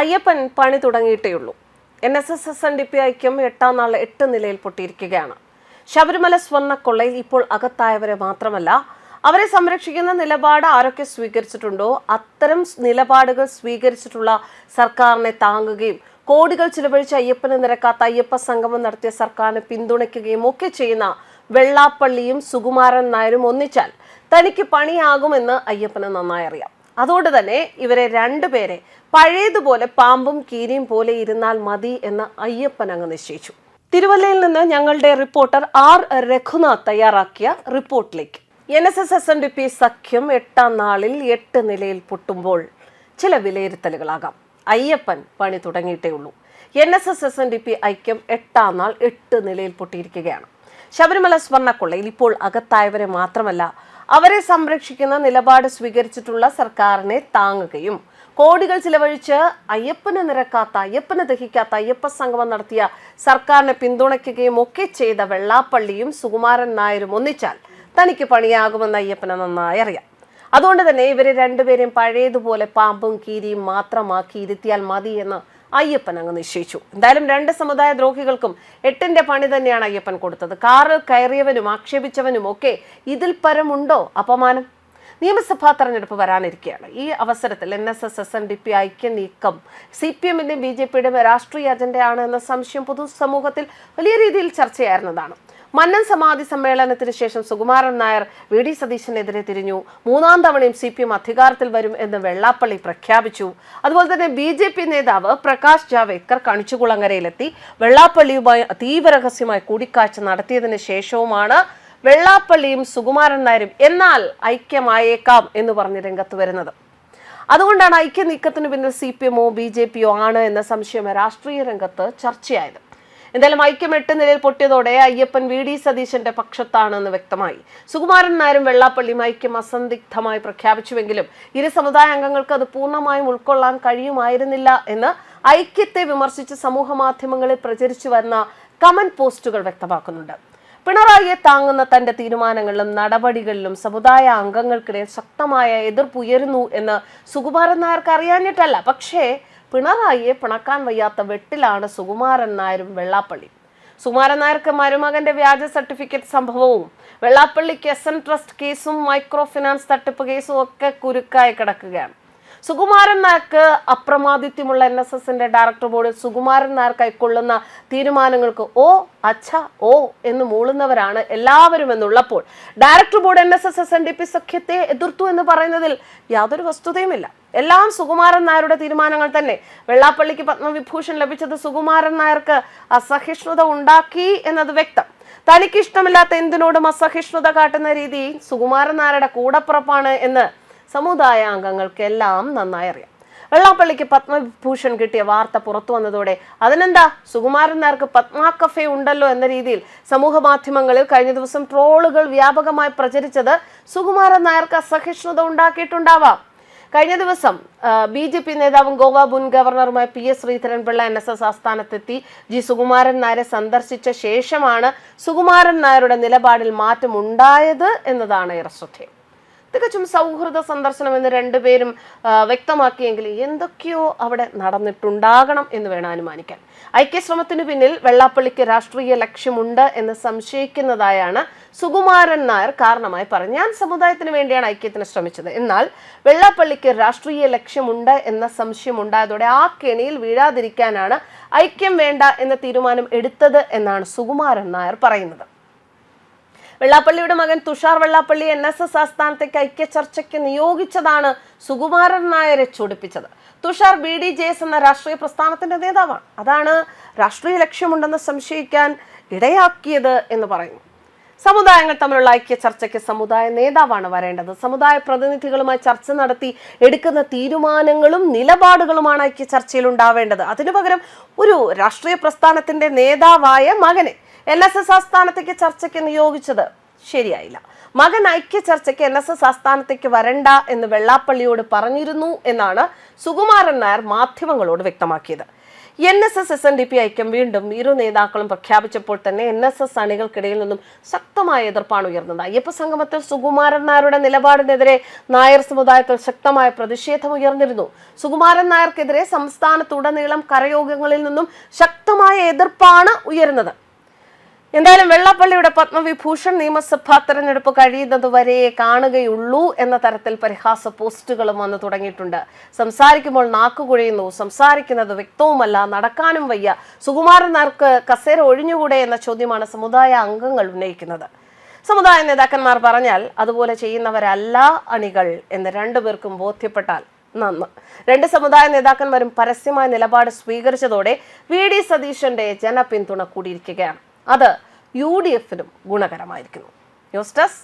അയ്യപ്പൻ പണി തുടങ്ങിയിട്ടേയുള്ളൂ N S S S N D P ഐക്യം എട്ടാം നാൾ എട്ട് നിലയിൽ പൊട്ടിയിരിക്കുകയാണ്. ശബരിമല സ്വർണക്കൊള്ളയിൽ ഇപ്പോൾ അകത്തായവരെ മാത്രമല്ല അവരെ സംരക്ഷിക്കുന്ന നിലപാട് ആരൊക്കെ സ്വീകരിച്ചിട്ടുണ്ടോ അത്തരം നിലപാടുകൾ സ്വീകരിച്ചിട്ടുള്ള സർക്കാരിനെ താങ്ങുകയും കോടികൾ ചിലവഴിച്ച് അയ്യപ്പന് നിരക്കാത്ത അയ്യപ്പ സംഗമം നടത്തിയ സർക്കാരിനെ പിന്തുണയ്ക്കുകയും ഒക്കെ ചെയ്യുന്ന വെള്ളാപ്പള്ളിയും സുകുമാരൻ നായരും ഒന്നിച്ചാൽ തനിക്ക് പണിയാകുമെന്ന് അയ്യപ്പന് നന്നായി അറിയാം. അതുകൊണ്ട് തന്നെ ഇവരെ രണ്ടുപേരെ പഴയതുപോലെ പാമ്പും കീരിയും പോലെ ഇരുന്നാൽ മതി എന്ന് അയ്യപ്പൻ അങ്ങ് നിശ്ചയിച്ചു. തിരുവല്ലയിൽ നിന്ന് ഞങ്ങളുടെ റിപ്പോർട്ടർ ആർ രഘുനാഥ് തയ്യാറാക്കിയ റിപ്പോർട്ടിലേക്ക്. N S S S N D P സഖ്യം എട്ടാം നാളിൽ എട്ട് നിലയിൽ പൊട്ടുമ്പോൾ ചില വിലയിരുത്തലുകളാകാം. അയ്യപ്പൻ പണി തുടങ്ങിയിട്ടേ ഉള്ളൂ. N S S S N D P ഐക്യം എട്ടാം നാൾ എട്ട് നിലയിൽ പൊട്ടിയിരിക്കുകയാണ്. ശബരിമല സ്വർണക്കൊള്ളയിൽ ഇപ്പോൾ അകത്തായവരെ മാത്രമല്ല അവരെ സംരക്ഷിക്കുന്ന നിലപാട് സ്വീകരിച്ചിട്ടുള്ള സർക്കാരിനെ താങ്ങുകയും കോടികൾ ചിലവഴിച്ച് അയ്യപ്പന് നിരക്കാത്ത അയ്യപ്പന് ദഹിക്കാത്ത അയ്യപ്പ സംഗമം നടത്തിയ സർക്കാരിനെ പിന്തുണയ്ക്കുകയും ഒക്കെ ചെയ്ത വെള്ളാപ്പള്ളിയും സുകുമാരൻ നായരും ഒന്നിച്ചാൽ തനിക്ക് പണിയാകുമെന്ന് അയ്യപ്പനെ നന്നായി അറിയാം. അതുകൊണ്ട് തന്നെ ഇവരെ രണ്ടുപേരെയും പഴയതുപോലെ പാമ്പും കീരിയും മാത്രമാക്കി ഇരുത്തിയാൽ മതി അയ്യപ്പൻ അങ്ങ് നിശ്ചയിച്ചു. എന്തായാലും രണ്ട് സമുദായ ദ്രോഹികൾക്കും എട്ടിന്റെ പണി തന്നെയാണ് അയ്യപ്പൻ കൊടുത്തത്. കാറിൽ കയറിയവനും ആക്ഷേപിച്ചവനും ഒക്കെ ഇതിൽ പരമുണ്ടോ? അപമാനം. നിയമസഭാ തെരഞ്ഞെടുപ്പ് വരാനിരിക്കുകയാണ്. ഈ അവസരത്തിൽ N S S S N D P ഐക്യ നീക്കം സി പി എമ്മിന്റെയും ബി ജെ പിയുടെയും രാഷ്ട്രീയ അജണ്ടയാണ് എന്ന സംശയം പൊതുസമൂഹത്തിൽ വലിയ രീതിയിൽ ചർച്ചയായിരുന്നതാണ്. മന്നൻ സമാധി സമ്മേളനത്തിന് ശേഷം സുകുമാരൻ നായർ വി ഡി സതീശനെതിരെ തിരിഞ്ഞു. മൂന്നാം തവണയും സി പി എം അധികാരത്തിൽ വരും എന്ന് വെള്ളാപ്പള്ളി പ്രഖ്യാപിച്ചു. അതുപോലെ തന്നെ ബി ജെ പി നേതാവ് പ്രകാശ് ജാവേദ്കർ കണിച്ചുകുളങ്ങരയിലെത്തി. വെള്ളാപ്പള്ളിയുമായി അതീവ രഹസ്യമായി കൂടിക്കാഴ്ച നടത്തിയതിന് ശേഷവുമാണ് വെള്ളാപ്പള്ളിയും സുകുമാരൻ നായരും എന്നാൽ ഐക്യമായേക്കാം എന്ന് പറഞ്ഞ് രംഗത്ത് വരുന്നത്. അതുകൊണ്ടാണ് ഐക്യ നീക്കത്തിന് പിന്നിൽ സി പി എമ്മോ ബി ജെ പിയോ ആണ് എന്ന സംശയം രാഷ്ട്രീയ രംഗത്ത് ചർച്ചയായത്. എന്തായാലും ഐക്യം എട്ട് നിലയിൽ പൊട്ടിയതോടെ അയ്യപ്പൻ വി ഡി സതീശന്റെ പക്ഷത്താണെന്ന് വ്യക്തമായി. സുകുമാരൻ നായരും വെള്ളാപ്പള്ളിയും ഐക്യം അസന്ദിഗ്ധമായി പ്രഖ്യാപിച്ചുവെങ്കിലും ഇരു സമുദായ അംഗങ്ങൾക്ക് അത് പൂർണമായും ഉൾക്കൊള്ളാൻ കഴിയുമായിരുന്നില്ല എന്ന് ഐക്യത്തെ വിമർശിച്ച് സമൂഹ മാധ്യമങ്ങളിൽ പ്രചരിച്ചു വരുന്ന കമന്റ് പോസ്റ്റുകൾ വ്യക്തമാക്കുന്നുണ്ട്. പിണറായിയെ താങ്ങുന്ന തന്റെ തീരുമാനങ്ങളിലും നടപടികളിലും സമുദായ അംഗങ്ങൾക്കിടയിൽ ശക്തമായ എതിർപ്പുയരുന്നു എന്ന് സുകുമാരൻ നായർക്ക് അറിയാഞ്ഞിട്ടല്ല. പക്ഷേ പിണറായിയെ പിണക്കാൻ വയ്യാത്ത വെട്ടിലാണ് സുകുമാരൻ നായരും വെള്ളാപ്പള്ളി. സുകുമാരൻ നായർക്ക് മരുമകന്റെ വ്യാജ സർട്ടിഫിക്കറ്റ് സംഭവവും വെള്ളാപ്പള്ളിക്ക് എസ് എൻ ട്രസ്റ്റ് കേസും മൈക്രോ ഫിനാൻസ് തട്ടിപ്പ് കേസും ഒക്കെ കുരുക്കായി കിടക്കുകയാണ്. സുകുമാരൻ നായർക്ക് അപ്രമാദിത്യമുള്ള എൻ എസ് എസിന്റെ ഡയറക്ടർ ബോർഡ് സുകുമാരൻ നായർ കൈക്കൊള്ളുന്ന തീരുമാനങ്ങൾക്ക് ഓ അച്ഛ ഓ എന്ന് മൂളുന്നവരാണ് എല്ലാവരും എന്നുള്ളപ്പോൾ director board N S S S N D P സഖ്യത്തെ എതിർത്തു എന്ന് പറയുന്നതിൽ യാതൊരു വസ്തുതയുമില്ല. എല്ലാം സുകുമാരൻ നായരുടെ തീരുമാനങ്ങൾ തന്നെ. വെള്ളാപ്പള്ളിക്ക് പത്മവിഭൂഷൺ ലഭിച്ചത് സുകുമാരൻ നായർക്ക് അസഹിഷ്ണുത ഉണ്ടാക്കി എന്നത് വ്യക്തം. തനിക്ക് ഇഷ്ടമില്ലാത്ത എന്തിനോടും അസഹിഷ്ണുത കാട്ടുന്ന രീതി സുകുമാരൻ നായരുടെ കൂടപ്പുറപ്പാണ് എന്ന് സമുദായ അംഗങ്ങൾക്കെല്ലാം നന്നായി അറിയാം. വെള്ളാപ്പള്ളിക്ക് പത്മഭൂഷൺ കിട്ടിയ വാർത്ത പുറത്തു വന്നതോടെ അതിനെന്താ? സുകുമാരൻ നായർക്ക് പത്മ കഫേ ഉണ്ടല്ലോ എന്ന രീതിയിൽ സമൂഹ മാധ്യമങ്ങളിൽ കഴിഞ്ഞ ദിവസം ട്രോളുകൾ വ്യാപകമായി പ്രചരിച്ചത് സുകുമാരൻ നായർക്ക് അസഹിഷ്ണുത ഉണ്ടാക്കിയിട്ടുണ്ടാവാം. കഴിഞ്ഞ ദിവസം ബി ജെ പി നേതാവും ഗോവ മുൻ ഗവർണറുമായ P S Sreedharan Pillai N S S ആസ്ഥാനത്തെത്തി. G Sukumaran നായരെ സന്ദർശിച്ച ശേഷമാണ് സുകുമാരൻ നായരുടെ നിലപാടിൽ മാറ്റമുണ്ടായത് എന്നതാണ് ഏറെ ശ്രദ്ധേയം. തികച്ചും സൗഹൃദ സന്ദർശനം എന്ന് രണ്ടുപേരും വ്യക്തമാക്കിയെങ്കിൽ എന്തൊക്കെയോ അവിടെ നടന്നിട്ടുണ്ടാകണം എന്ന് വേണം അനുമാനിക്കാൻ. ഐക്യശ്രമത്തിന് പിന്നിൽ വെള്ളാപ്പള്ളിക്ക് രാഷ്ട്രീയ ലക്ഷ്യമുണ്ട് എന്ന് സംശയിക്കുന്നതായാണ് സുകുമാരൻ നായർ കാരണമായി പറഞ്ഞു ഞാൻ സമുദായത്തിന് വേണ്ടിയാണ് ഐക്യത്തിന് ശ്രമിച്ചത്. എന്നാൽ വെള്ളാപ്പള്ളിക്ക് രാഷ്ട്രീയ ലക്ഷ്യമുണ്ട് എന്ന സംശയം ഉണ്ടായതോടെ ആ കെണിയിൽ വീഴാതിരിക്കാനാണ് ഐക്യം വേണ്ട എന്ന തീരുമാനം എടുത്തത് എന്നാണ് സുകുമാരൻ നായർ പറയുന്നത്. വെള്ളാപ്പള്ളിയുടെ മകൻ Thushar Vellappally N S S ആസ്ഥാനത്തേക്ക് ഐക്യ ചർച്ചയ്ക്ക് നിയോഗിച്ചതാണ് സുകുമാരൻ നായരെ ചൊടിപ്പിച്ചത്. Thushar B D J S എന്ന രാഷ്ട്രീയ പ്രസ്ഥാനത്തിന്റെ നേതാവാണ്. അതാണ് രാഷ്ട്രീയ ലക്ഷ്യമുണ്ടെന്ന് സംശയിക്കാൻ ഇടയാക്കിയത് എന്ന് പറയുന്നു. സമുദായങ്ങൾ തമ്മിലുള്ള ഐക്യ ചർച്ചയ്ക്ക് സമുദായ നേതാവാണ് വരേണ്ടത്. സമുദായ പ്രതിനിധികളുമായി ചർച്ച നടത്തി എടുക്കുന്ന തീരുമാനങ്ങളും നിലപാടുകളുമാണ് ഐക്യ ചർച്ചയിൽ ഉണ്ടാവേണ്ടത്. അതിനു പകരം ഒരു രാഷ്ട്രീയ പ്രസ്ഥാനത്തിന്റെ നേതാവായ മകനെ എൻ എസ് എസ് ആസ്ഥാനത്തേക്ക് ചർച്ചയ്ക്ക് നിയോഗിച്ചത് ശരിയായില്ല. മകൻ ഐക്യ ചർച്ചയ്ക്ക് എൻ എസ് എസ് ആസ്ഥാനത്തേക്ക് വരണ്ട എന്ന് വെള്ളാപ്പള്ളിയോട് പറഞ്ഞിരുന്നു എന്നാണ് സുകുമാരൻ നായർ മാധ്യമങ്ങളോട് വ്യക്തമാക്കിയത്. N S S S N D P ഐക്യം വീണ്ടും ഇരു നേതാക്കളും പ്രഖ്യാപിച്ചപ്പോൾ തന്നെ എൻ എസ് എസ് അണികൾക്കിടയിൽ നിന്നും ശക്തമായ എതിർപ്പാണ് ഉയർന്നത്. അയ്യപ്പ സംഗമത്തിൽ സുകുമാരൻ നായരുടെ നിലപാടിനെതിരെ നായർ സമുദായത്തിൽ ശക്തമായ പ്രതിഷേധം ഉയർന്നിരുന്നു. സുകുമാരൻ നായർക്കെതിരെ സംസ്ഥാനത്തുടനീളം കരയോഗങ്ങളിൽ നിന്നും ശക്തമായ എതിർപ്പാണ് ഉയരുന്നത്. എന്തായാലും വെള്ളാപ്പള്ളിയുടെ പത്മവിഭൂഷൺ നിയമസഭാ തെരഞ്ഞെടുപ്പ് കഴിയുന്നത് വരെ കാണുകയുള്ളൂ എന്ന തരത്തിൽ പരിഹാസ പോസ്റ്റുകളും വന്നു തുടങ്ങിയിട്ടുണ്ട്. സംസാരിക്കുമ്പോൾ നാക്കുകുഴയുന്നു സംസാരിക്കുന്നത് വ്യക്തവുമല്ല. നടക്കാനും വയ്യ. സുകുമാരൻ നാർക്ക് കസേര ഒഴിഞ്ഞുകൂടെ എന്ന ചോദ്യമാണ് സമുദായ അംഗങ്ങൾ ഉന്നയിക്കുന്നത്. സമുദായ നേതാക്കന്മാർ പറഞ്ഞാൽ അതുപോലെ ചെയ്യുന്നവരല്ല അണികൾ എന്ന് രണ്ടുപേർക്കും ബോധ്യപ്പെട്ടാൽ നന്ന്. രണ്ട് സമുദായ നേതാക്കന്മാരും പരസ്യമായ നിലപാട് സ്വീകരിച്ചതോടെ വി. ഡി. സതീശന്റെ ജനപിന്തുണ കൂടിയിരിക്കുകയാണ്. അത് യു ഡി എഫിനും ഗുണകരമായിരിക്കുന്നു. News desk